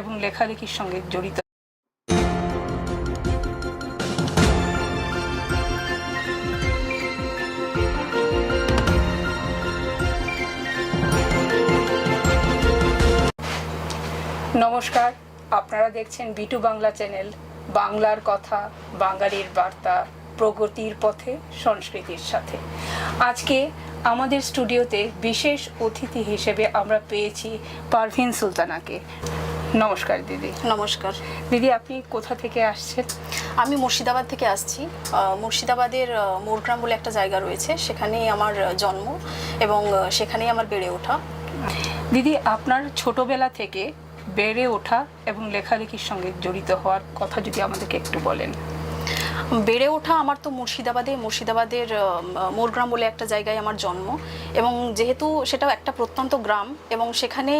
এবং লেখালেখির সঙ্গে জড়িত। নমস্কার, আপনারা দেখছেন বিটু বাংলা চ্যানেল, বাংলার কথা, বাঙালির বার্তা, প্রগতির পথে, সংস্কৃতির সাথে। আজকে আমাদের স্টুডিওতে বিশেষ অতিথি হিসেবে আমরা পেয়েছি পারভিন সুলতানাকে। নমস্কার দিদি। নমস্কার। দিদি আপনি কোথা থেকে আসছেন? আমি মুর্শিদাবাদ থেকে আসছি। মুর্শিদাবাদের মোরগ্রাম বলে একটা জায়গা রয়েছে। সেখানেই আমার জন্ম এবং সেখানেই আমার বেড়ে ওঠা। দিদি আপনার ছোটবেলা থেকে বেড়ে ওঠা এবং লেখালেখির সঙ্গে জড়িত হওয়ার কথা যদি আমাদেরকে একটু বলেন। বেড়ে ওঠা আমার তো মুর্শিদাবাদে মুর্শিদাবাদের মোরগ্রাম বলে একটা জায়গায় আমার জন্ম এবং যেহেতু সেটা একটা প্রত্যন্ত গ্রাম এবং সেখানে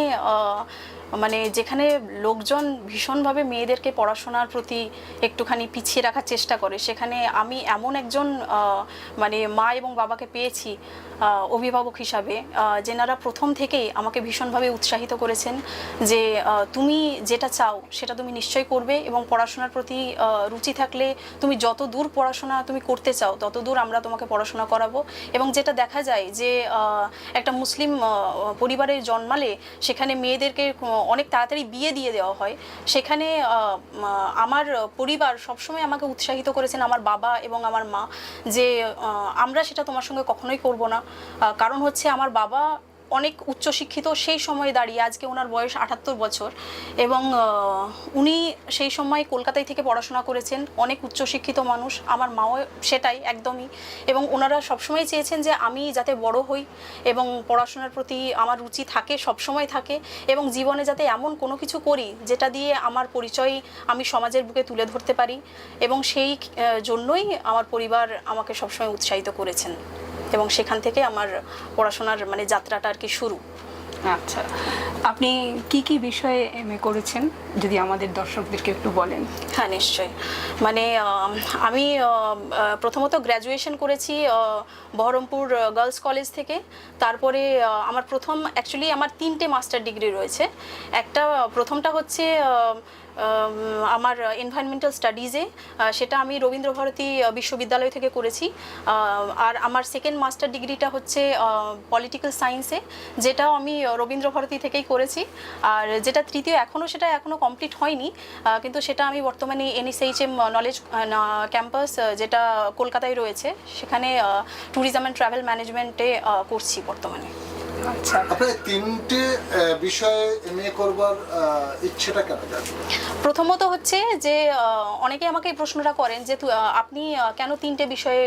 মানে যেখানে লোকজন ভীষণভাবে মেয়েদেরকে পড়াশোনার প্রতি একটুখানি পিছিয়ে রাখার চেষ্টা করে, সেখানে আমি এমন একজন মানে মা এবং বাবাকে পেয়েছি অভিভাবক হিসাবে যেনারা প্রথম থেকেই আমাকে ভীষণভাবে উৎসাহিত করেছেন যে তুমি যেটা চাও সেটা তুমি নিশ্চয়ই করবে এবং পড়াশোনার প্রতি রুচি থাকলে তুমি যত দূর পড়াশোনা তুমি করতে চাও, তত দূর আমরা তোমাকে পড়াশোনা করাবো। এবং যেটা দেখা যায় যে একটা মুসলিম পরিবারে জন্মালে সেখানে মেয়েদেরকে অনেক তাড়াতাড়ি বিয়ে দিয়ে দেওয়া হয়। সেখানে আমার পরিবার সবসময় আমাকে উৎসাহিত করেছেন আমার বাবা এবং আমার মা যে আমরা সেটা তোমার সঙ্গে কখনোই করব না। কারণ হচ্ছে আমার বাবা অনেক উচ্চশিক্ষিত, সেই সময়ে দাঁড়িয়ে, আজকে ওনার বয়স আটাত্তর বছর এবং উনি সেই সময় কলকাতায় থেকে পড়াশোনা করেছেন, অনেক উচ্চশিক্ষিত মানুষ, আমার মাও সেটাই একদমই এবং ওনারা সবসময় চেয়েছেন যে আমি যাতে বড় হই এবং পড়াশোনার প্রতি আমার রুচি থাকে, সবসময় থাকে এবং জীবনে যাতে এমন কোনো কিছু করি যেটা দিয়ে আমার পরিচয় আমি সমাজের বুকে তুলে ধরতে পারি এবং সেই জন্যই আমার পরিবার আমাকে সবসময় উৎসাহিত করেছেন। এবং সেখান থেকে আমার পড়াশোনার মানে যাত্রাটা আর কি শুরু। আচ্ছা আপনি কি কি বিষয়ে এম এ করেছেন যদি আমাদের দর্শকদেরকে একটু বলেন? হ্যাঁ নিশ্চয়ই। মানে আমি প্রথমত গ্র্যাজুয়েশন করেছি বহরমপুর গার্লস কলেজ থেকে। তারপরে আমার প্রথম অ্যাকচুয়ালি আমার তিনটে মাস্টার ডিগ্রি রয়েছে। একটা প্রথমটা হচ্ছে আমার এনভায়রনমেন্টাল স্টাডিজে সেটা আমি রবীন্দ্র ভারতী বিশ্ববিদ্যালয় থেকে করেছি। আর আমার সেকেন্ড মাস্টার ডিগ্রিটা হচ্ছে পলিটিক্যাল সায়েন্সে যেটাও আমি আহ, রবীন্দ্র ভারতী থেকেই করেছি। আর যেটা তৃতীয় এখনও সেটা এখনও কমপ্লিট হয়নি। কিন্তু সেটা আমি বর্তমানে এনএসএইচএম নলেজ ক্যাম্পাস যেটা কলকাতায় রয়েছে সেখানে ট্যুরিজম অ্যান্ড ট্রাভেল ম্যানেজমেন্টে করছি বর্তমানে। আচ্ছা। আপনার তিনটে বিষয়ে এমএ করবার ইচ্ছেটা কেন প্রথমত হচ্ছে যে অনেকে আমাকে এই প্রশ্নটা করেন যে আপনি কেন তিনটে বিষয়ে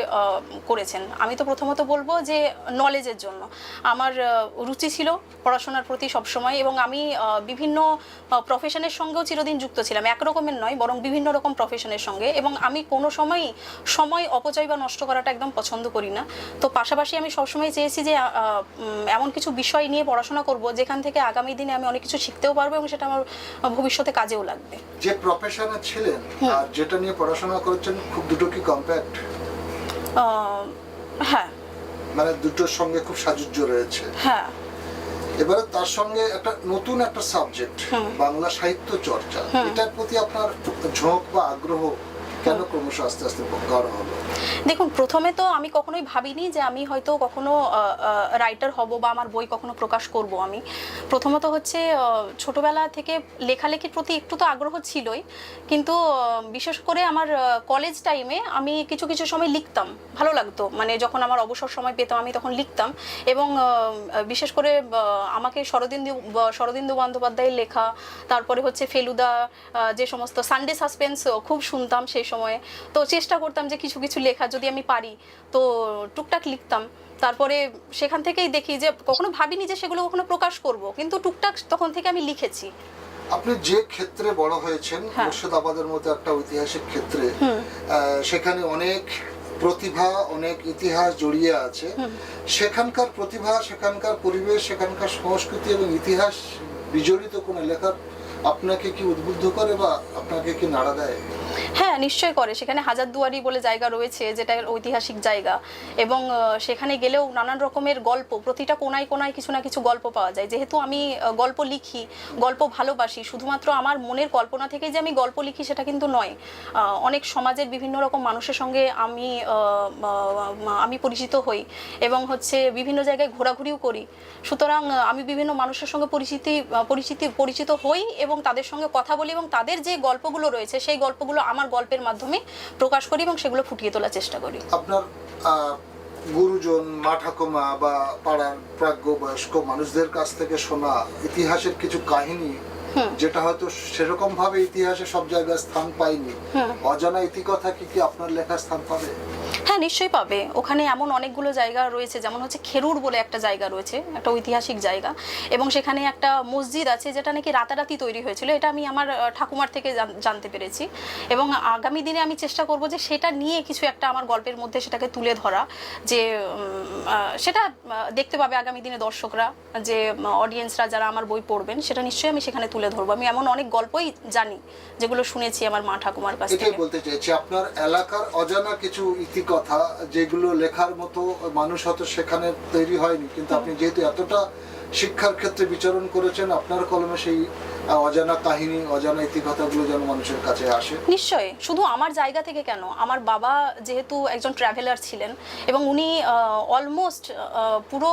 করেছেন? আমি তো প্রথমত বলব যে নলেজের জন্য। আমার রুচি ছিল পড়াশোনার প্রতি সবসময় এবং আমি বিভিন্ন প্রফেশনের সঙ্গেও চিরদিন যুক্ত ছিলাম। একরকমের নয় বরং বিভিন্ন রকম প্রফেশনের সঙ্গে এবং আমি কোনো সময়ই সময় অপচয় বা নষ্ট করাটা একদম পছন্দ করি না। তো পাশাপাশি আমি সবসময় চেয়েছি যে এমন কিছু বিষয় নিয়ে পড়াশোনা করব যেখান থেকে আগামী দিনে আমি অনেক কিছু শিখতেও পারব এবং সেটা আমার ভবিষ্যতে কাজেও লাগবে। যে প্রফেশনে ছিলেন আর যেটা নিয়ে পড়াশোনা করেছেন খুব দুটো কি কম্প্যাক্ট হ্যাঁ। মানে দুটোর সঙ্গে খুব সাযুজ্য রয়েছে। হ্যাঁ। এবারে তার সঙ্গে একটা নতুন একটা সাবজেক্ট বাংলা সাহিত্য চর্চা। এটার প্রতি আপনার ঝোঁক বা আগ্রহ কেন ক্রমশ আস্তে আস্তে হলো? দেখুন, প্রথমে তো আমি কখনোই ভাবিনি যে আমি হয়তো কখনো রাইটার হব বা আমার বই কখনো প্রকাশ করব আমি। প্রথমত হচ্ছে ছোটবেলা থেকে লেখালেখির প্রতি একটু তো আগ্রহ ছিলই। কিন্তু বিশেষ করে আমার কলেজ টাইমে আমি কিছু কিছু সময় লিখতাম। ভালো লাগতো। মানে যখন আমার অবসর সময় পেতাম, আমি তখন লিখতাম। এবং বিশেষ করে আমাকে শরদিন্দু শরদিন্দু বন্দ্যোপাধ্যায়ের লেখা, তারপরে হচ্ছে ফেলুদা যে সমস্ত সানডে সাসপেন্স খুব শুনতাম সেই সময়ে তো চেষ্টা করতাম যে কিছু কিছু লেখা যদি আমি পারি তো টুকটাক লিখতাম। তারপরে সেখান থেকেই দেখি যে কখনো ভাবিনি যে সেগুলো কখনো প্রকাশ করব কিন্তু টুকটাক তখন থেকে আমি লিখেছি। আপনি যে ক্ষেত্রে বড় হয়েছেন হ্যাঁ। মুর্শিদাবাদের মতো একটা ঐতিহাসিক ক্ষেত্রে সেখানে অনেক প্রতিভা অনেক ইতিহাস জড়িয়ে আছে। সেখানকার প্রতিভা সেখানকার পরিবেশ সেখানকার সংস্কৃতি এবং ইতিহাস বিজড়িত কোনো লেখার আপনাকে কি উদ্বুদ্ধ করে বা আপনাকে কি নাড়া দেয়? হ্যাঁ নিশ্চয়ই করে। সেখানে হাজারদুয়ারি বলে জায়গা রয়েছে, যেটা ঐতিহাসিক জায়গা। এবং সেখানে গেলেও নানান রকমের গল্প, প্রতিটা কোনায় কোনায় কিছু না কিছু গল্প পাওয়া যায়। যেহেতু আমি গল্প লিখি, গল্প ভালোবাসি, শুধুমাত্র আমার মনের কল্পনা থেকে যে আমি গল্প লিখি সেটা কিন্তু নয়। অনেক সমাজের বিভিন্ন রকম মানুষের সঙ্গে আমি আমি পরিচিত হই এবং হচ্ছে বিভিন্ন জায়গায় ঘোরাঘুরিও করি। সুতরাং আমি বিভিন্ন মানুষের সঙ্গে পরিচিতি পরিচিতি, পরিচিত হই এবং তাদের সঙ্গে কথা বলি এবং তাদের যে গল্পগুলো রয়েছে, সেই গল্পগুলো আমার গল্পের মাধ্যমে প্রকাশ করি এবং সেগুলো ফুটিয়ে তোলার চেষ্টা করি। আপনার গুরুজন মা ঠাকুমা বা পাড়ার প্রাজ্ঞ বয়স্ক মানুষদের কাছ থেকে শোনা ইতিহাসের কিছু কাহিনী যেটা হয়তো সেরকম ভাবে ইতিহাসে সব জায়গায় স্থান পায়নি। অজানা ইতিকথা কি কি আপনার লেখা স্থান পাবে? হ্যাঁ নিশ্চয়ই পাবে। ওখানে এমন অনেকগুলো জায়গা রয়েছে যেমন হচ্ছে খেরুর বলে একটা জায়গা রয়েছে একটা ঐতিহাসিক জায়গা। এবং সেখানে একটা মসজিদ আছে যেটা নাকি রাতারাতি তৈরি হয়েছিল। এটা আমি আমার ঠাকুমার থেকে জানতে পেরেছি। এবং আগামী দিনে আমি চেষ্টা করব যে সেটা নিয়ে কিছু একটা আমার গল্পের মধ্যে সেটাকে তুলে ধরা যে সেটা দেখতে পাবে আগামী দিনে দর্শকরা যে অডিয়েন্সরা যারা আমার বই পড়বেন সেটা নিশ্চয়ই আমি সেখানে তুলে ধরবো। আমি এমন অনেক গল্পই জানি যেগুলো শুনেছি আমার মা ঠাকুমার কাছ থেকে। বলতে চাইছি আপনার এলাকার অজানা কিছু ইতিকথা যেগুলো লেখার মতো মানুষ হয়তো সেখানে তৈরি হয়নি কিন্তু আপনি যেহেতু এতটা শিক্ষার ক্ষেত্রে বিচরণ করেছেন আপনার কলমে সেই অজানা কাহিনী, অজানা ইতিকথাগুলো যেন মানুষের কাছে আসে। নিশ্চয়ই। শুধু আমার জায়গা থেকে কেন? আমার বাবা যেহেতু একজন ট্রাভেলার ছিলেন এবং উনি অলমোস্ট পুরো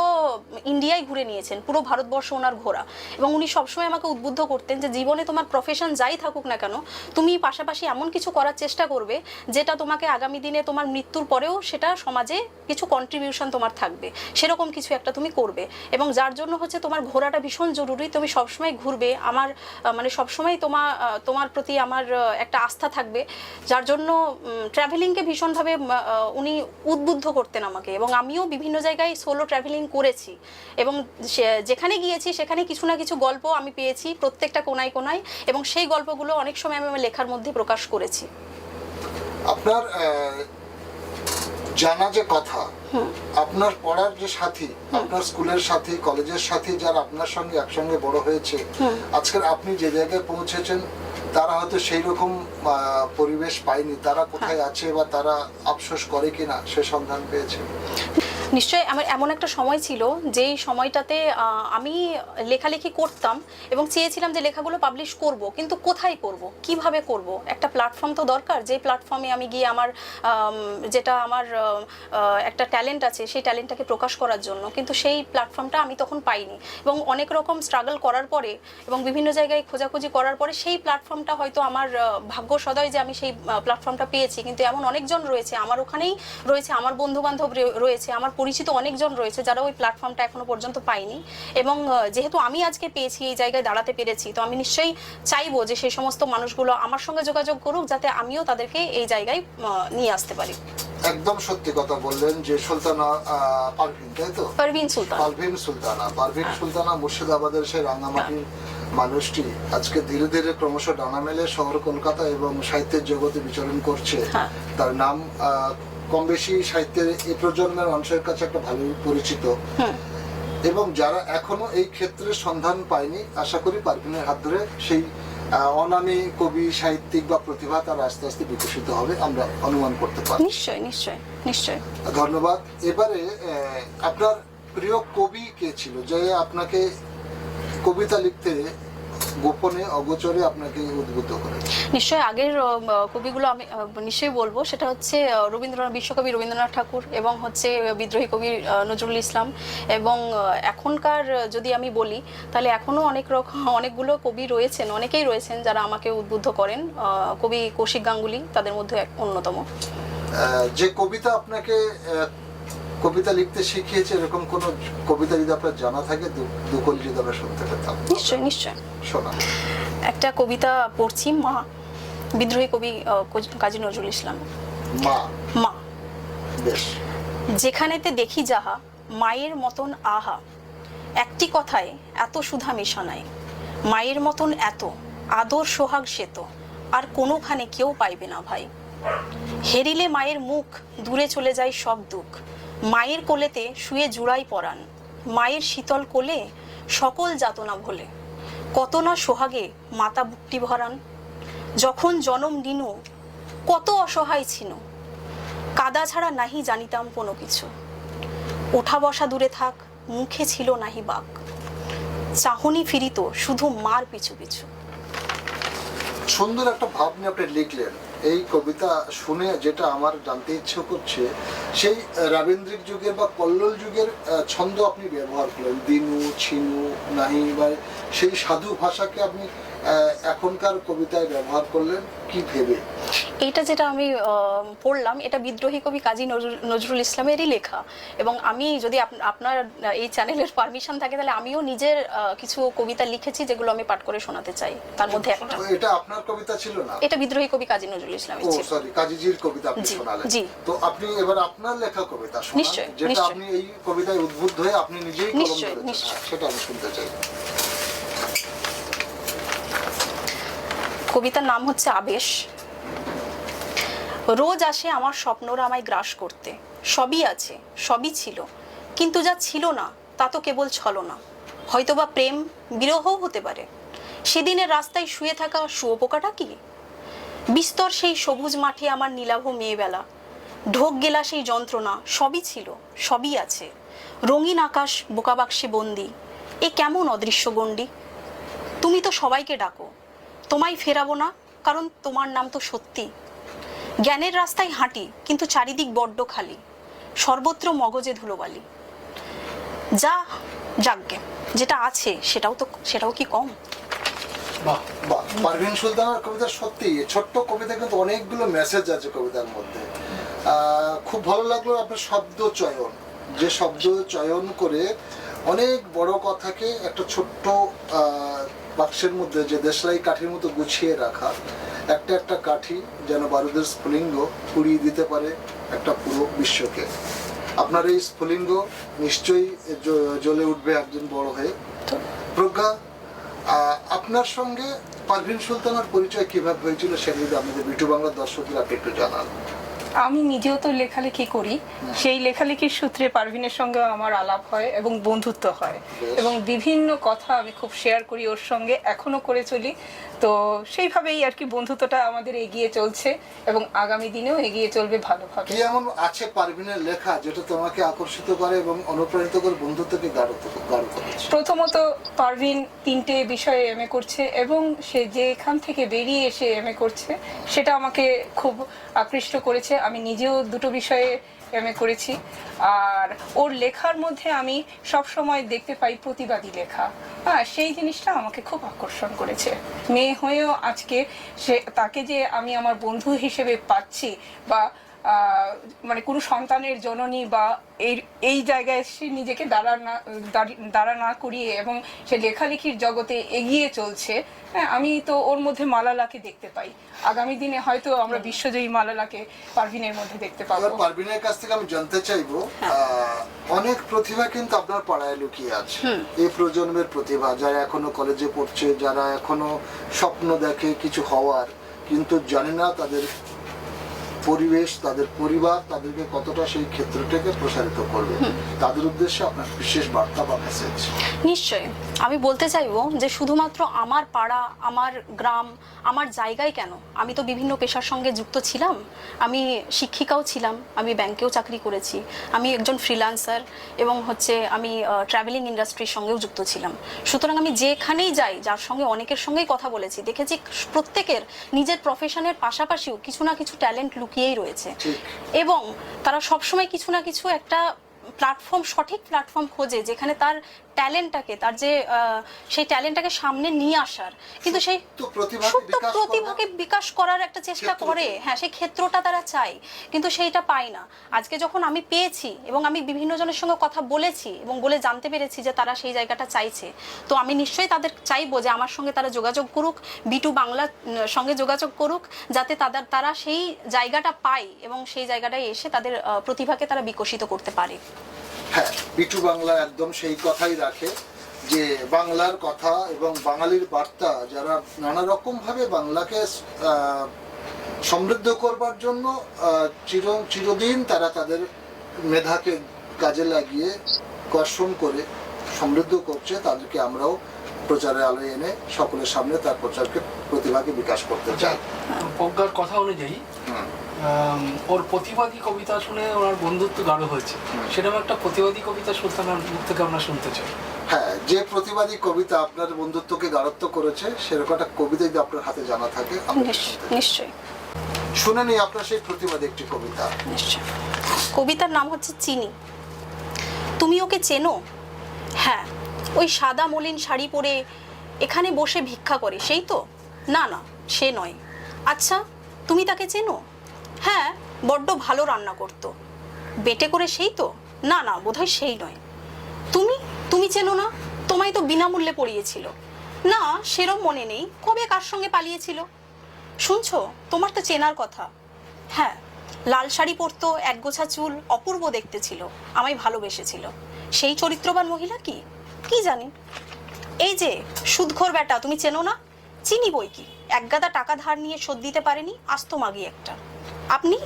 ইন্ডিয়ায় ঘুরে নিয়েছেন, পুরো ভারতবর্ষ ওনার ঘোরা। এবং উনি সবসময় আমাকে উদ্বুদ্ধ করতেন যে, জীবনে তোমার প্রফেশন যাই থাকুক না কেন, তুমি পাশাপাশি এমন কিছু করার চেষ্টা করবে যেটা তোমাকে আগামী দিনে তোমার মৃত্যুর পরেও সেটা সমাজে কিছু কন্ট্রিবিউশন তোমার থাকবে। সেরকম কিছু একটা তুমি করবে এবং যার জন্য হচ্ছে তোমার ঘোরাটা ভীষণ জরুরি। তুমি সবসময় ঘুরবে। আমার মানে সবসময় তোমার তোমার প্রতি আমার একটা আস্থা থাকবে, যার জন্য ট্রাভেলিংকে ভীষণভাবে উনি উদ্বুদ্ধ করতেন আমাকে এবং আমিও বিভিন্ন জায়গায় সোলো ট্রাভেলিং করেছি এবং যেখানে গিয়েছি সেখানে কিছু না কিছু গল্প আমি পেয়েছি প্রত্যেকটা কোনায় কোনায় এবং সেই গল্পগুলো অনেক সময় আমি আমার লেখার মধ্যে প্রকাশ করেছি। আপনার জানা যে কথা আপনার পড়ার যে সাথী আপনার স্কুলের সাথী কলেজের সাথী যারা আপনার সঙ্গে একসঙ্গে বড় হয়েছে আজকের আপনি যে জায়গায় পৌঁছেছেন তারা হয়তো সেই রকম পরিবেশ পায়নি। তারা কোথায় আছে বা তারা আফসোস করে কিনা সে সন্ধান পেয়েছে। নিশ্চয়ই আমার এমন একটা সময় ছিল যেই সময়টাতে আমি লেখালেখি করতাম এবং চেয়েছিলাম যে লেখাগুলো পাবলিশ করব, কিন্তু কোথায় করব, কীভাবে করব? একটা প্ল্যাটফর্ম তো দরকার যে প্ল্যাটফর্মে আমি গিয়ে আমার যেটা আমার একটা ট্যালেন্ট আছে, সেই ট্যালেন্টটাকে প্রকাশ করার জন্য, কিন্তু সেই প্ল্যাটফর্মটা আমি তখন পাইনি। এবং অনেক রকম স্ট্রাগল করার পরে এবং বিভিন্ন জায়গায় খোঁজাখুঁজি করার পরে সেই প্ল্যাটফর্মটা হয়তো আমার ভাগ্য সদয় যে আমি সেই প্ল্যাটফর্মটা পেয়েছি, কিন্তু এমন অনেকজন রয়েছে, আমার ওখানেই রয়েছে, আমার বন্ধু বান্ধব রয়েছে, আমার পরিচিত অনেকজন রয়েছে যারা ওই প্ল্যাটফর্মটা এখনও পর্যন্ত পায়নি। এবং যেহেতু আমি আজকে পেয়েছি এই জায়গায় দাঁড়াতে পেরেছি তো আমি নিশ্চয়ই চাইব যে সেই সমস্ত মানুষগুলো আমার সঙ্গে যোগাযোগ করুক যাতে আমিও তাদেরকে এই জায়গায় নিয়ে আসতে পারি। একদম সত্যি কথা বললেন যে সুলতানা পারভিন তাই তো? পারভিন সুলতান। পারভিন সুলতানা পারভিন সুলতানা মুর্শিদাবাদের সেই রাঙামাটির মানুষটি আজকে ধীরে ধীরে ক্রমশ ডানা মেলে শহর কলকাতা এবং সাহিত্যের জগতে বিচরণ করছে। হ্যাঁ। তার নাম কম বেশি সাহিত্যের এই প্রজন্মের মানুষের কাছে একটা ভালোই পরিচিত। এবং যারা এখনও এই ক্ষেত্রে সন্ধান পায়নি আশা করি পারভিনের হাত ধরে সেই অনামী কবি সাহিত্যিক বা প্রতিভা তার আস্তে আস্তে বিকশিত হবে আমরা অনুমান করতে পারি নিশ্চয় নিশ্চয় নিশ্চয়। ধন্যবাদ। এবারে আপনার প্রিয় কবি কে ছিল? যে আপনাকে কবিতা লিখতে গোপনে অগোচরে আপনাকে উদ্বুদ্ধ করে নিশ্চয়ই আগের কবিগুলো আমি নিশ্চয়ই বলব। সেটা হচ্ছে রবীন্দ্রনাথ বিশ্বকবি রবীন্দ্রনাথ ঠাকুর এবং হচ্ছে বিদ্রোহী কবি নজরুল ইসলাম এবং এখনকার যদি আমি বলি তাহলে এখনও অনেক রকম অনেকগুলো কবি রয়েছেন অনেকেই রয়েছেন যারা আমাকে উদ্বুদ্ধ করেন। কবি কৌশিক গাঙ্গুলি তাদের মধ্যে অন্যতম। যে কবিতা আপনাকে কবিতা লিখতে শিখিয়েছে এরকম কোন কবিতা যদি আপনার জানা থাকে দুকল যদি আমরা শুনতে পেতাম। নিশ্চয় নিশ্চয় শোনা। একটা কবিতা পড়ছি মা বিদ্রোহী কবি কাজী নজরুল ইসলাম। মা। মা। বেশ। যেখানেতে দেখি যাহা মায়ের মতন আহা। একটি কথায় এত সুধা মেশানায় মায়ের মতন এত আদর সোহাগ সেত আর কোনোখানে কেউ পাইবে না ভাই। হেরিলে মায়ের মুখ দূরে চলে যায় সব দুঃখ। মায়ের কোলেতে শুয়ে জুড়াই পরাণ, মায়ের শীতল কোলে সকল যাতনা ভোলে। কত না সোহাগে মাতা বুকটি ভরান যখন জনম নিনু, কত অসহায় ছিল কাদা ছাড়া নাহি জানিতাম কোনো কিছু। ওঠা বসা দূরে থাক, মুখে ছিল নাহি বাক। চাহনি ফিরিত শুধু মার পিছু পিছু। সুন্দর একটা ভাব নিয়ে আপনি লিখলেন। এই কবিতা শুনে যেটা আমার জানতে ইচ্ছে করছে, সেই রাবীন্দ্রিক যুগের বা কল্লোল যুগের ছন্দ আপনি ব্যবহার করলেন। দিনু, ছিনু, নাহি বা সেই সাধু ভাষাকে আপনি এখনকার কবিতায় ব্যবহার করলেন কি ভেবে? এইটা যেটা আমি পড়লাম এটা বিদ্রোহী কবি কাজী নজরুল- ইসলামেরই লেখা। এবং আমি যদি আপনার এই চ্যানেলের পারমিশন থাকে তাহলে আমিও নিজের কিছু কবিতা লিখেছি যেগুলো আমি পাঠ করে শোনাতে চাই। তার মধ্যে একটা। এটা আপনার কবিতা ছিল না? এটা বিদ্রোহী কবি কাজী নজরুল ইসলামের ছিল। সরি কাজীজির কবিতা আপনি শোনালেন। জি। তো আপনি এবার আপনার লেখা কবিতা শোনান যেটা। আপনি এই কবিতায় উদ্বুদ্ধ হয়ে আপনি নিজেই কলম নিশ্চয়ই। হ্যাঁ, সেটা আমি শুনতে চাই। কবিতার নাম হচ্ছে আবেশ। রোজ আসে আমার স্বপ্নরা আমায় গ্রাস করতে। সবই আছে, সবই ছিল। কিন্তু যা ছিল না, তা তো কেবল ছলনা। হয়তোবা প্রেম বিরহও হতে পারে। সেদিনের রাস্তায় শুয়ে থাকা শুয়োপোকাটা কি? বিস্তর সেই সবুজ মাঠে আমার নীলাভ মেয়েবেলা। ঢোক গেলা সেই যন্ত্রণা, সবই ছিল, সবই আছে। রঙিন আকাশ বোকাবাক্সে বন্দি। এ কেমন অদৃশ্য গণ্ডি? তুমি তো সবাইকে ডাকো। তোমায় ফেরাবো না, কারণ তোমার নাম তো সত্যি। জ্ঞানের রাস্তায় হাঁটি, কিন্তু চারিদিক বড্ড খালি। সর্বত্র মগজে ধুলোবালি। যা যাকগে যেটা আছে, সেটাও তো সেটাও কি কম? পারভিন সুলতানার কবিতা সত্যি। ছোট্ট কবিতা কিন্তু অনেকগুলো মেসেজ আছে কবিতার মধ্যে। খুব ভালো লাগল আপনার শব্দ চয়ন। যে শব্দ চয়ন করে অনেক বড় কথাকে একটা ছোট্ট বাক্সের মধ্যে যে দেশলাই কাঠির মতো গুছিয়ে রাখা, একটা একটা কাঠি যেন বারুদের স্ফুলিঙ্গ পুড়িয়ে দিতে পারে একটা পুরো বিশ্বকে। আপনার এই স্ফুলিঙ্গ নিশ্চয়ই জ্বলে উঠবে একদিন বড় হয়ে। প্রজ্ঞা আপনার সঙ্গে পারভিন সুলতানার পরিচয় কীভাবে হয়েছিল সেটা যদি আমাদের বিটু বাংলার দর্শকদের আপনি একটু জানান। আমি নিজেও তো লেখালেখি করি। সেই লেখালেখির সূত্রে পারভিনের সঙ্গে আমার আলাপ হয় এবং বন্ধুত্ব হয়। এবং বিভিন্ন কথা আমি খুব শেয়ার করি ওর সঙ্গে এখনও করে চলি। তো সেইভাবেই আর কি বন্ধুত্বটা আমাদের এগিয়ে চলছে এবং আগামী দিনেও এগিয়ে চলবে ভালোভাবে। কি এমন আছে পারভিনের লেখা যেটা তোমাকে আকর্ষিত করে এবং অনুপ্রাণিত করে বন্ধুত্বকে গাঢ় গাঢ় করেছে? প্রথমত পারভিন তিনটে বিষয়ে এম এ করছে এবং সে যেখান থেকে বেরিয়ে এসে এম এ করছে সেটা আমাকে খুব আকৃষ্ট করেছে। আমি নিজেও দুটো বিষয়ে এ করেছি। আর ওর লেখার মধ্যে আমি সব সময় দেখতে পাই প্রতিবাদী লেখা। হ্যাঁ সেই জিনিসটা আমাকে খুব আকর্ষণ করেছে। মেয়ে হয়েও আজকে সে, তাকে যে আমি আমার বন্ধু হিসেবে পাচ্ছি বা মানে কোনো সন্তানের জননী বা এই এই জায়গায় সে নিজেকে দাঁড়া না দাঁড়ি- না করিয়ে এবং সে লেখালেখির জগতে এগিয়ে চলছে হ্যাঁ আমি তো ওর মধ্যে মালালাকে দেখতে পাই। আগামী দিনে হয়তো আমরা বিশ্বজয়ী মালালাকে পারভিনের মধ্যে দেখতে পাবো। পারভিনের কাছ থেকে আমি জানতে চাইব অনেক প্রতিভা কিন্তু আপনার পাড়ায় লুকিয়ে আছে। এই প্রজন্মের প্রতিভা যারা এখনও কলেজে পড়ছে যারা এখনও স্বপ্ন দেখে কিছু হওয়ার কিন্তু জানে না তাদের পরিবেশ তাদের পরিবার তাদেরকে কতটা সেই ক্ষেত্রটাকে প্রসারিত করবে। তাদের উদ্দেশ্যে আপনার বিশেষ বার্তা বা মেসেজ নিশ্চয়ই। আমি বলতে চাইব যে শুধুমাত্র আমার পাড়া আমার গ্রাম আমার জায়গায় কেন? আমি তো বিভিন্ন পেশার সঙ্গে যুক্ত ছিলাম। আমি শিক্ষিকাও ছিলাম আমি ব্যাংকেও চাকরি করেছি। আমি একজন ফ্রিল্যান্সার এবং হচ্ছে আমি ট্রাভেলিং ইন্ডাস্ট্রির সঙ্গেও যুক্ত ছিলাম। সুতরাং আমি যেখানেই যাই যার সঙ্গে অনেকের সঙ্গেই কথা বলেছি দেখেছি প্রত্যেকের নিজের প্রফেশনের পাশাপাশিও কিছু না কিছু ট্যালেন্ট লুকিয়েই রয়েছে। এবং তারা সবসময় কিছু না কিছু একটা প্ল্যাটফর্ম সঠিক প্ল্যাটফর্ম খোঁজে যেখানে তার ট্যালেন্টটাকে তার যে সেই ট্যালেন্টটাকে সামনে নিয়ে আসার। কিন্তু সেই প্রতিভাকে সুপ্ত বিকাশ প্রতিভাকে বিকাশ করার একটা চেষ্টা করে। হ্যাঁ সেই ক্ষেত্রটা তারা চায় কিন্তু সেইটা পায় না। আজকে যখন আমি পেয়েছি এবং আমি বিভিন্ন জনের সঙ্গে কথা বলেছি এবং বলে জানতে পেরেছি যে তারা সেই জায়গাটা চাইছে তো আমি নিশ্চয়ই তাদের চাইব যে আমার সঙ্গে তারা যোগাযোগ করুক বিটু বাংলা সঙ্গে যোগাযোগ করুক যাতে তাদের তারা সেই জায়গাটা পায় এবং সেই জায়গাটায় এসে তাদের প্রতিভাকে তারা বিকশিত করতে পারে। হ্যাঁ বিটু বাংলা একদম সেই কথাই রাখে যে বাংলার কথা এবং বাঙালির বার্তা যারা নানা রকম ভাবে বাংলাকে সমৃদ্ধ করবার জন্য চির চিরদিন তারা তাদের মেধাকে কাজে লাগিয়ে কর্ষণ করে সমৃদ্ধ করছে তাদেরকে আমরাও প্রচারে আলোয় এনে সকলের সামনে তার প্রচারকে প্রতিভাকে বিকাশ করতে চায় প্রজ্ঞার কথা অনুযায়ী ওর প্রতিবাদী কবিতা শুনে ওনার বন্ধুত্ব গাঢ় হয়েছে। সেরকম একটা প্রতিবাদী কবিতা সুলতানার মুখ থেকে আমরা শুনতে চাই। হ্যাঁ যে প্রতিবাদী কবিতা আপনার বন্ধুত্বকে গারত্ব করেছে সেরকম একটা কবিতা যদি আপনার হাতে জানা থাকে নিশ্চয়ই শুনে নিই আপনার সেই প্রতিবাদী একটি কবিতা। নিশ্চয়। কবিতার নাম হচ্ছে চিনি। তুমি ওকে চেনো? হ্যাঁ ওই সাদা মলিন শাড়ি পরে এখানে বসে ভিক্ষা করে সেই তো? না না সে নয়। আচ্ছা তুমি তাকে চেনো? হ্যাঁ বড্ড ভালো রান্না করতো। বেটে করে সেই তো? না না, বোধহয় সেই নয়। তুমি? তুমি চেনো না? তোমায় তো বিনামূল্যে পড়িয়েছিল। না, সেরম মনে নেই। কবে কার সঙ্গে পালিয়েছিল? শুনছো? তোমার তো চেনার কথা। হ্যাঁ লাল শাড়ি পরতো, একগোছা চুল, অপূর্ব দেখতে ছিল। আমায় ভালোবেসেছিল। সেই চরিত্রবান মহিলা কি? কি জানি? এই যে, সুদখোর বেটা তুমি চেনো না? চিনি বই কি? একগাদা টাকা ধার নিয়ে শোধ দিতে পারেনি? আস্ত মাগি একটা। আপনি?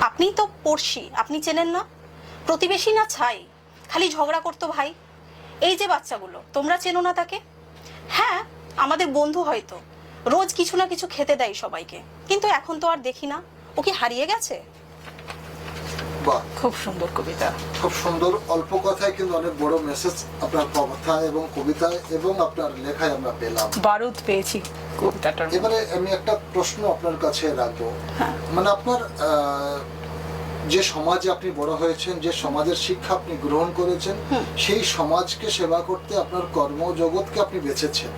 আপনি তো পড়শি, আপনি চেনেন না? প্রতিবেশী না ছাই? খালি ঝগড়া করতো ভাই। এই যে বাচ্চাগুলো, তোমরা চেনো না তাকে? হ্যাঁ আমাদের বন্ধু হয়তো। রোজ কিছু না কিছু খেতে দেয় সবাইকে। কিন্তু এখন তো আর দেখি না। ও কি হারিয়ে গেছে? বাহ খুব সুন্দর কবিতা। খুব সুন্দর অল্প কথায় কিন্তু অনেক বড় মেসেজ আপনার কথা এবং কবিতায় এবং আপনার লেখায় আমরা পেলাম। বারুদ পেয়েছি কবিতাটার। এবারে আমি একটা প্রশ্ন আপনার কাছে রাখব। মানে আপনার আহ, যে সমাজে আপনি বড় হয়েছেন যে সমাজের শিক্ষা আপনি গ্রহণ করেছেন সেই সমাজকে সেবা করতে আপনার কর্মজগৎকে আপনি বেছেছেন।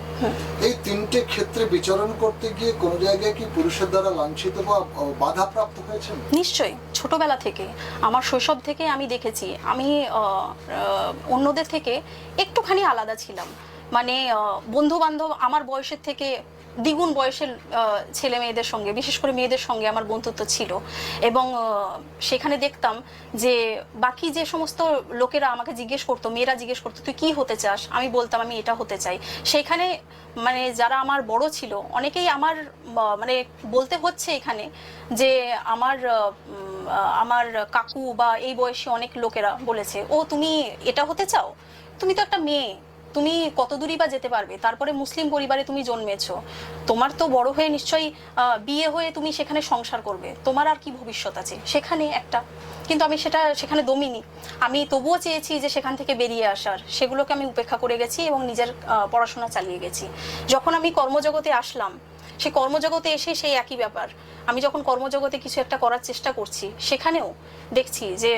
এই তিনটে ক্ষেত্রে বিচরণ করতে গিয়ে কোন জায়গায় কি পুরুষের দ্বারা লাঞ্ছিত বা বাধা প্রাপ্ত হয়েছেন? নিশ্চয়ই ছোটবেলা থেকে। আমার শৈশব থেকে আমি দেখেছি আমি অন্যদের থেকে একটুখানি আলাদা ছিলাম। মানে বন্ধু বান্ধব আমার বয়সের থেকে দ্বিগুণ বয়সের ছেলে মেয়েদের সঙ্গে, বিশেষ করে মেয়েদের সঙ্গে আমার বন্ধুত্ব ছিল। এবং সেখানে দেখতাম যে বাকি যে সমস্ত লোকেরা আমাকে জিজ্ঞেস করতো, মেয়েরা জিজ্ঞেস করতো, তুই কি হতে চাস? আমি বলতাম, আমি এটা হতে চাই। সেখানে মানে যারা আমার বড় ছিল, অনেকেই আমার মানে বলতে হচ্ছে এখানে যে আমার আমার কাকু বা এই বয়সী অনেক লোকেরা বলেছে, ও, তুমি এটা হতে চাও? তুমি তো একটা মেয়ে। তুমি কত দূরই বা যেতে পারবে? তারপরে মুসলিম পরিবারে তুমি জন্মেছো। তোমার তো বড় হয়ে নিশ্চয়ই বিয়ে হয়ে তুমি সেখানে সংসার করবে। তোমার আর কি ভবিষ্যৎ আছে? সেখানে একটা। কিন্তু আমি সেটা সেখানে দমিনি। আমি তবুও চেয়েছি যে সেখান থেকে বেরিয়ে আসার। সেগুলোকে আমি উপেক্ষা করে গেছি এবং নিজের পড়াশোনা চালিয়ে গেছি। যখন আমি কর্মজগতে আসলাম, সে কর্মজগতে এসে সেই একই ব্যাপার। আমি যখন কর্মজগতে কিছু একটা করার চেষ্টা করছি, সেখানেও দেখছি যে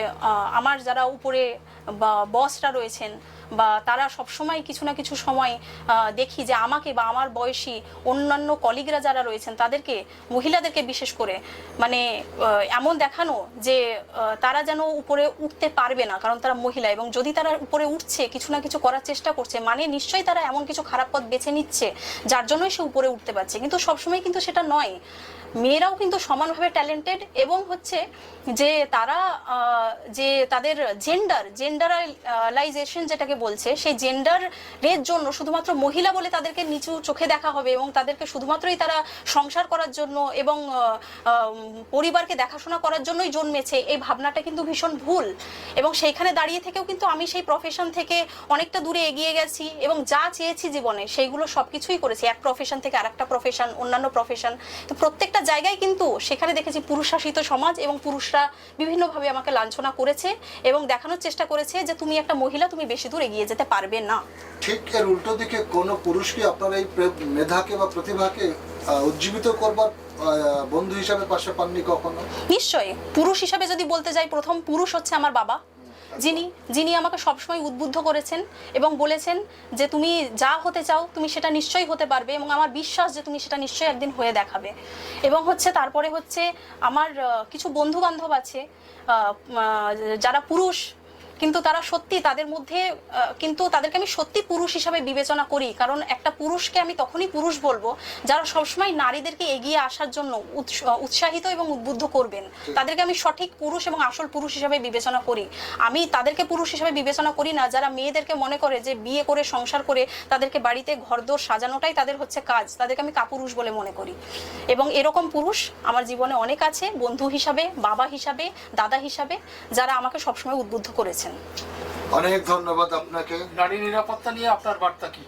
আমার যারা উপরে বসরা রয়েছেন বা তারা সবসময় কিছু না কিছু সময় দেখি যে আমাকে বা আমার বয়সী অন্যান্য কলিগরা যারা রয়েছেন, তাদেরকে, মহিলাদেরকে বিশেষ করে মানে এমন দেখানো যে তারা যেন উপরে উঠতে পারবে না, কারণ তারা মহিলা এবং যদি তারা উপরে উঠছে, কিছু না কিছু করার চেষ্টা করছে মানে নিশ্চয়ই তারা এমন কিছু খারাপ পথ বেছে নিচ্ছে, যার জন্যই সে উপরে উঠতে পারছে। কিন্তু সবসময় কিন্তু সেটা নয়। মেয়েরাও কিন্তু সমানভাবে ট্যালেন্টেড এবং হচ্ছে যে তারা যে তাদের জেন্ডার জেন্ডারালাইজেশন যেটাকে বলছে, সেই জেন্ডারের জন্য শুধুমাত্র মহিলা বলে তাদেরকে নিচু চোখে দেখা হবে এবং তাদেরকে শুধুমাত্রই তারা সংসার করার জন্য এবং পরিবারকে দেখাশোনা করার জন্যই জন্মেছে, এই ভাবনাটা কিন্তু ভীষণ ভুল। এবং সেইখানে দাঁড়িয়ে থেকেও কিন্তু আমি সেই প্রফেশন থেকে অনেকটা দূরে এগিয়ে গেছি এবং যা চেয়েছি জীবনে, সেইগুলো সবকিছুই করেছি। এক প্রফেশন থেকে আরেকটা প্রফেশন অন্যান্য প্রফেশন তো প্রত্যেকটা জায়গায় কিন্তু সেখানে দেখেছি পুরুষ শাসিত সমাজ এবং পুরুষরা বিভিন্নভাবে আমাকে লাঞ্ছনা করেছে এবং দেখানোর চেষ্টা করেছে যে তুমি একটা মহিলা তুমি বেশি দূর এগিয়ে যেতে পারবে না। ঠিক এর উল্টো দিকে কোনো পুরুষ কি আপনার এই মেধাকে বা প্রতিভাকে উজ্জীবিত করবার বন্ধু হিসাবে পাশে পাননি কখনো? নিশ্চয়ই। পুরুষ হিসাবে যদি বলতে যাই প্রথম পুরুষ হচ্ছে আমার বাবা। যিনি যিনি আমাকে সবসময় উদ্বুদ্ধ করেছেন এবং বলেছেন যে তুমি যা হতে চাও তুমি সেটা নিশ্চয়ই হতে পারবে এবং আমার বিশ্বাস যে তুমি সেটা নিশ্চয়ই একদিন হয়ে দেখাবে। এবং হচ্ছে তারপরে হচ্ছে আমার কিছু বন্ধু বান্ধব আছে যারা পুরুষ কিন্তু তারা সত্যি তাদের মধ্যে কিন্তু তাদেরকে আমি সত্যি পুরুষ হিসাবে বিবেচনা করি। কারণ একটা পুরুষকে আমি তখনই পুরুষ বলব যারা সবসময় নারীদেরকে এগিয়ে আসার জন্য উৎস- উৎসাহিত এবং উদ্বুদ্ধ করবেন। তাদেরকে আমি সঠিক পুরুষ এবং আসল পুরুষ হিসাবে বিবেচনা করি। আমি তাদেরকে পুরুষ হিসাবে বিবেচনা করি না, যারা মেয়েদেরকে মনে করে যে বিয়ে করে, সংসার করে তাদেরকে বাড়িতে ঘরদোর সাজানোটাই তাদের হচ্ছে কাজ। তাদেরকে আমি কাপুরুষ বলে মনে করি। এবং এরকম পুরুষ আমার জীবনে অনেক আছে, বন্ধু হিসাবে, বাবা হিসাবে, দাদা হিসাবে, যারা আমাকে সবসময় উদ্বুদ্ধ করেছেন। অনেক ধন্যবাদ আপনাকে। নারী নিরাপত্তা নিয়ে আপনার বার্তা কি?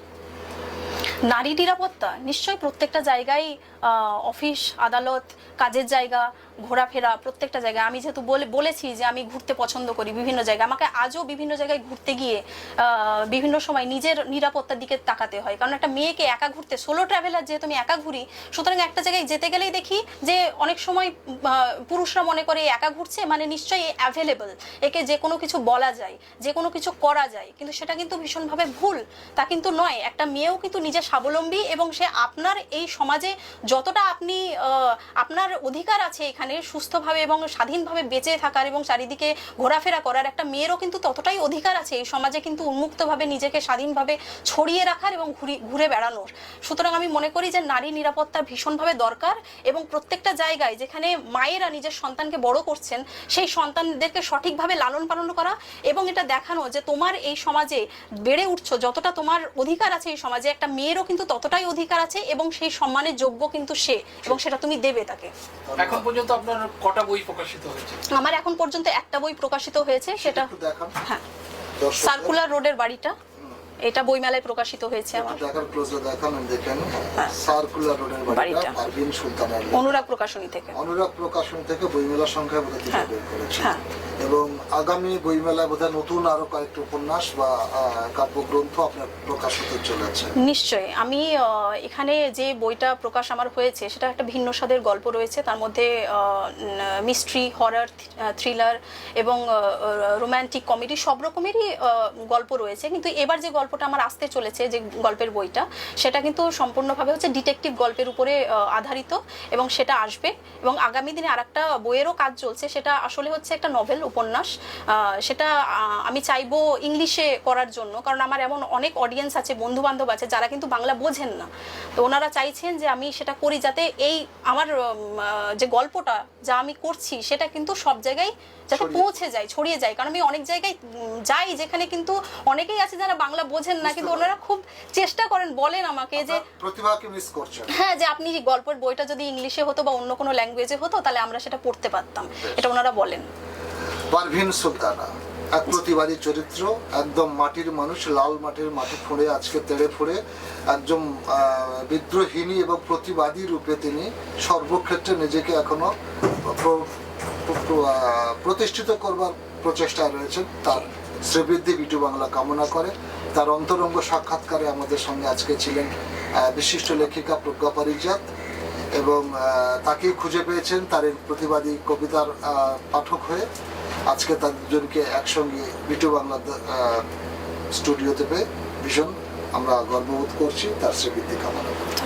নারী নিরাপত্তা নিশ্চয়ই প্রত্যেকটা জায়গায় আহ, অফিস আদালত কাজের জায়গা ঘোরাফেরা প্রত্যেকটা জায়গায়। আমি যেহেতু বলে বলেছি যে আমি ঘুরতে পছন্দ করি বিভিন্ন জায়গায়। আমাকে আজও বিভিন্ন জায়গায় ঘুরতে গিয়ে বিভিন্ন সময় নিজের নিরাপত্তার দিকে তাকাতে হয়। কারণ একটা মেয়েকে একা ঘুরতে সোলো ট্রাভেলার যেহেতু আমি একা ঘুরি, সুতরাং একটা জায়গায় যেতে গেলেই দেখি যে অনেক সময় পুরুষরা মনে করে একা ঘুরছে মানে নিশ্চয়ই অ্যাভেলেবল একে যে কোনো কিছু বলা যায়, যে কোনো কিছু করা যায়। কিন্তু সেটা কিন্তু ভীষণভাবে ভুল। তা কিন্তু নয়। একটা মেয়েও কিন্তু নিজে স্বাবলম্বী এবং সে আপনার এই সমাজে যতটা আপনি আপনার অধিকার আছে এখানে সুস্থভাবে এবং স্বাধীনভাবে বেঁচে থাকার এবং চারিদিকে ঘোরাফেরা করার একটা মেয়েরও কিন্তু ততটাই অধিকার আছে এই সমাজে কিন্তু উন্মুক্তভাবে নিজেকে স্বাধীনভাবে ছড়িয়ে রাখার এবং ঘুরে বেড়ানোর। সুতরাং আমি মনে করি যে নারী নিরাপত্তা ভীষণভাবে দরকার এবং প্রত্যেকটা জায়গায় যেখানে মায়েরা নিজের সন্তানকে বড় করছেন, সেই সন্তানদেরকে সঠিকভাবে লালন পালন করা এবং এটা দেখানো যে তোমার এই সমাজে বেড়ে উঠছো, যতটা তোমার অধিকার আছে এই সমাজে একটা মেয়েরও কিন্তু ততটাই অধিকার আছে এবং সেই সম্মানের যোগ্য কিন্তু সে এবং সেটা তুমি দেবে তাকে। এখন পর্যন্ত আপনার কটা বই প্রকাশিত হয়েছে? আমার এখন পর্যন্ত একটা বই প্রকাশিত হয়েছে সেটা হ্যাঁ। সার্কুলার রোডের বাড়িটা। এটা বইমেলায় প্রকাশিত হয়েছে আমার। দেখেন হ্যাঁ। সার্কুলার রোডের বাড়িটা। পারভিন সুলতানের অনুরাগ প্রকাশনী থেকে। অনুরাগ প্রকাশন থেকে বইমেলার সংখ্যা বোধহয় দুটো হ্যাঁ। বের করেছে। হ্যাঁ। এবং আগামী বইমেলায় বোধহয় নতুন আরও কয়েকটি উপন্যাস বা কাব্যগ্রন্থ আপনার প্রকাশ হতে চলেছে। নিশ্চয়ই। আমি এখানে যে বইটা প্রকাশ আমার হয়েছে সেটা একটা ভিন্ন স্বাদের গল্প রয়েছে। তার মধ্যে মিস্ট্রি হরার থ্রিলার এবং রোম্যান্টিক কমেডি সব রকমেরই গল্প রয়েছে। কিন্তু এবার যে গল্পটা আমার আসতে চলেছে যে গল্পের বইটা সেটা কিন্তু সম্পূর্ণভাবে হচ্ছে ডিটেকটিভ গল্পের উপরে আধারিত এবং সেটা আসবে। এবং আগামী দিনে আরেকটা বইয়েরও কাজ চলছে সেটা আসলে হচ্ছে একটা নভেল উপন্যাস। সেটা আমি চাইব ইংলিশে করার জন্য কারণ আমার এমন অনেক অডিয়েন্স আছে বন্ধু বান্ধব আছে যারা কিন্তু বাংলা বোঝেন না। তো ওনারা চাইছেন যে আমি সেটা করি যাতে এই আমার যে গল্পটা যা আমি করছি সেটা কিন্তু সব জায়গায় যাতে পৌঁছে যায় ছড়িয়ে যায়। কারণ আমি অনেক জায়গায় যাই যেখানে কিন্তু অনেকেই আছে যারা বাংলা বোঝেন না কিন্তু ওনারা খুব চেষ্টা করেন বলেন আমাকে যে প্রতিভাকে মিস করছেন। হ্যাঁ যে আপনি গল্পের বইটা যদি ইংলিশে হতো বা অন্য কোনো ল্যাঙ্গুয়েজে হতো তাহলে আমরা সেটা পড়তে পারতাম। এটা ওনারা বলেন। পারভিন সুলতানা এক প্রতিবাদী চরিত্র একদম মাটির মানুষ লাল মাটির মাটি ফুঁড়ে আজকে তেড়ে ফুঁড়ে একজন আহ, বিদ্রোহিনী এবং প্রতিবাদী রূপে তিনি সর্বক্ষেত্রে নিজেকে এখনও প্রতিষ্ঠিত করবার প্রচেষ্টায় রয়েছেন। তার শ্রীবৃদ্ধি বিটু বাংলা কামনা করে। তার অন্তরঙ্গ সাক্ষাৎকারে আমাদের সঙ্গে আজকে ছিলেন বিশিষ্ট লেখিকা প্রজ্ঞা পারিজাত এবং তাকে খুঁজে পেয়েছেন তার প্রতিবাদী কবিতার পাঠক হয়ে। আজকে তার দুজনকে একসঙ্গে বিটু বাংলা স্টুডিওতে পেয়ে ভীষণ আমরা গর্ববোধ করছি তার স্মৃতি কামনা করছি